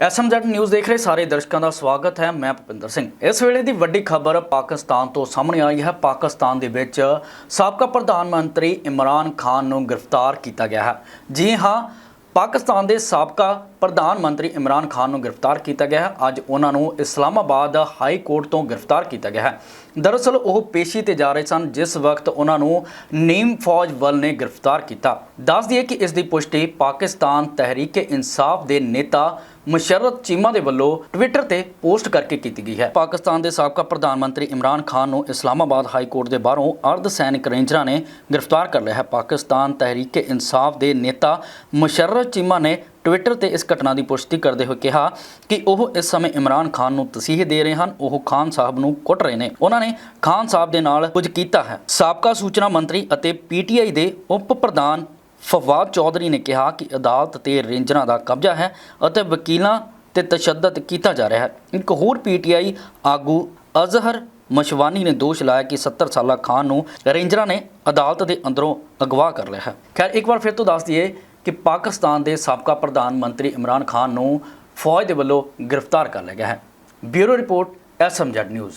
SMZ news ਦੇਖ ਰਹੇ ਸਾਰੇ ਦਰਸ਼ਕਾਂ ਦਾ ਸਵਾਗਤ ਹੈ, ਮੈਂ ਭੁਪਿੰਦਰ ਸਿੰਘ। ਇਸ ਵੇਲੇ ਦੀ ਵੱਡੀ ਖਬਰ ਪਾਕਿਸਤਾਨ ਤੋਂ ਸਾਹਮਣੇ ਆਈ ਹੈ। ਪਾਕਿਸਤਾਨ ਦੇ ਵਿੱਚ ਸਾਬਕਾ ਪ੍ਰਧਾਨ ਮੰਤਰੀ ਇਮਰਾਨ ਖਾਨ ਨੂੰ ਗ੍ਰਿਫਤਾਰ ਕੀਤਾ ਗਿਆ ਹੈ। ਜੀ ਹਾਂ, ਪਾਕਿਸਤਾਨ ਦੇ ਸਾਬਕਾ ਪ੍ਰਧਾਨ ਮੰਤਰੀ ਇਮਰਾਨ ਖਾਨ ਨੂੰ ਗ੍ਰਿਫਤਾਰ ਕੀਤਾ ਗਿਆ ਹੈ। ਅੱਜ ਉਹਨਾਂ ਨੂੰ ਇਸਲਾਮਾਬਾਦ ਹਾਈ ਕੋਰਟ ਤੋਂ ਗ੍ਰਿਫਤਾਰ ਕੀਤਾ ਗਿਆ ਹੈ। ਦਰਅਸਲ ਉਹ ਪੇਸ਼ੀ ਤੇ ਜਾ ਰਹੇ ਸਨ, ਜਿਸ ਵਕਤ ਉਹਨਾਂ ਨੂੰ ਨੀਮ ਫੌਜ ਵੱਲ ਨੇ ਗ੍ਰਿਫਤਾਰ ਕੀਤਾ। ਦੱਸ ਦਈਏ ਕਿ ਇਸ ਦੀ ਪੁਸ਼ਟੀ ਪਾਕਿਸਤਾਨ ਤਹਿਰੀਕ ਇਨਸਾਫ ਦੇ ਨੇਤਾ ਮੁਸ਼ਰਰਤ ਚੀਮਾ ਦੇ ਵੱਲੋਂ ਟਵਿੱਟਰ ਤੇ ਪੋਸਟ ਕਰਕੇ ਕੀਤੀ ਗਈ ਹੈ। ਪਾਕਿਸਤਾਨ ਦੇ ਸਾਬਕਾ ਪ੍ਰਧਾਨ ਮੰਤਰੀ ਇਮਰਾਨ ਖਾਨ ਨੂੰ ਇਸਲਾਮਾਬਾਦ ਹਾਈ ਕੋਰਟ ਦੇ ਬਾਹਰੋਂ ਅਰਧ ਸੈਨਿਕ ਰੇਂਜਰਾਂ ਨੇ ਗ੍ਰਿਫਤਾਰ ਕਰ ਲਿਆ ਹੈ। ਪਾਕਿਸਤਾਨ ਤਹਿਰੀਕ ਇਨਸਾਫ ਦੇ ਨੇਤਾ ਮੁਸ਼ਰਰਤ ਚੀਮਾ ਨੇ ਟਵਿੱਟਰ ਤੇ ਇਸ ਘਟਨਾ ਦੀ ਪੁਸ਼ਟੀ ਕਰਦੇ ਹੋਏ ਕਿਹਾ ਕਿ ਉਹ ਇਸ ਸਮੇਂ ਇਮਰਾਨ ਖਾਨ ਨੂੰ ਤਸੀਹੇ ਦੇ ਰਹੇ ਹਨ, ਉਹ ਖਾਨ ਸਾਹਿਬ ਨੂੰ ਕੁੱਟ ਰਹੇ ਨੇ। ਉਹਨਾਂ ਨੇ ਖਾਨ ਸਾਹਿਬ ਦੇ ਨਾਲ ਕੁਝ ਕੀਤਾ ਹੈ। ਸਾਬਕਾ ਸੂਚਨਾ ਮੰਤਰੀ ਅਤੇ ਪੀਟੀਆਈ ਦੇ ਉਪ ਪ੍ਰਧਾਨ ਫਵਾਦ ਚੌਧਰੀ ਨੇ ਕਿਹਾ ਕਿ ਅਦਾਲਤ ਤੇ ਰੇਂਜਰਾਂ ਦਾ ਕਬਜ਼ਾ ਹੈ ਅਤੇ ਵਕੀਲਾਂ ਤੇ ਤਸ਼ੱਦਦ ਕੀਤਾ ਜਾ ਰਿਹਾ ਹੈ। ਇੱਕ ਹੋਰ ਪੀਟੀਆਈ ਆਗੂ ਅਜ਼ਹਰ ਮਸ਼ਵਾਨੀ ਨੇ ਦੋਸ਼ ਲਾਇਆ ਕਿ 70 ਸਾਲਾ ਖਾਨ ਨੂੰ ਰੇਂਜਰਾਂ ਨੇ ਅਦਾਲਤ ਦੇ ਅੰਦਰੋਂ ਅਗਵਾ ਕਰ ਲਿਆ ਹੈ। ਖੈਰ, ਇੱਕ ਵਾਰ ਫਿਰ ਤੋਂ ਦੱਸ ਦਈਏ ਕਿ ਪਾਕਿਸਤਾਨ ਦੇ ਸਾਬਕਾ ਪ੍ਰਧਾਨ ਮੰਤਰੀ ਇਮਰਾਨ ਖਾਨ ਨੂੰ ਫੌਜ ਦੇ ਵੱਲੋਂ ਗ੍ਰਿਫਤਾਰ ਕਰ ਲਿਆ ਗਿਆ ਹੈ। Bureau report, SMZ news.